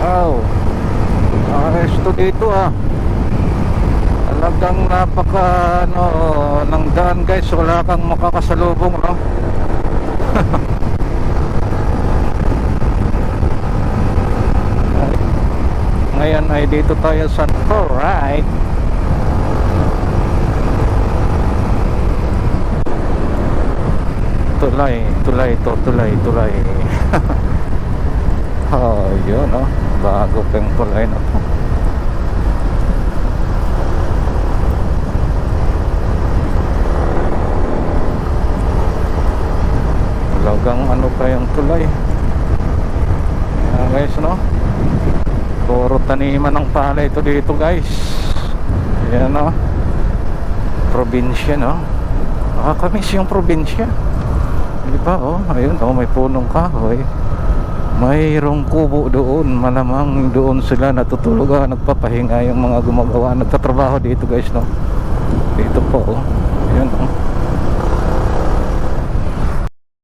Wow. Ayos to dito ah. Talagang napaka ano ng daan guys, wala kang makakasalubong no. Ngayon ay dito tayo sa Alright. Tulay, tulay to, tulay, tulay. oh. Bago pa yung tulay na to. Talagang ano pa yung tulay. Ayan guys, no? Puro taniman ng palay ito dito guys. Ayan no? Probinsya no? Nakakamiss yung probinsya. Di ba oh? Ayun oh, may punong kahoy. Mayroong kubo doon. Malamang doon sila natutulog ah, nagpapahinga yung mga gumagawa. Nagtatrabaho dito guys no? Dito po oh. Ayan oh.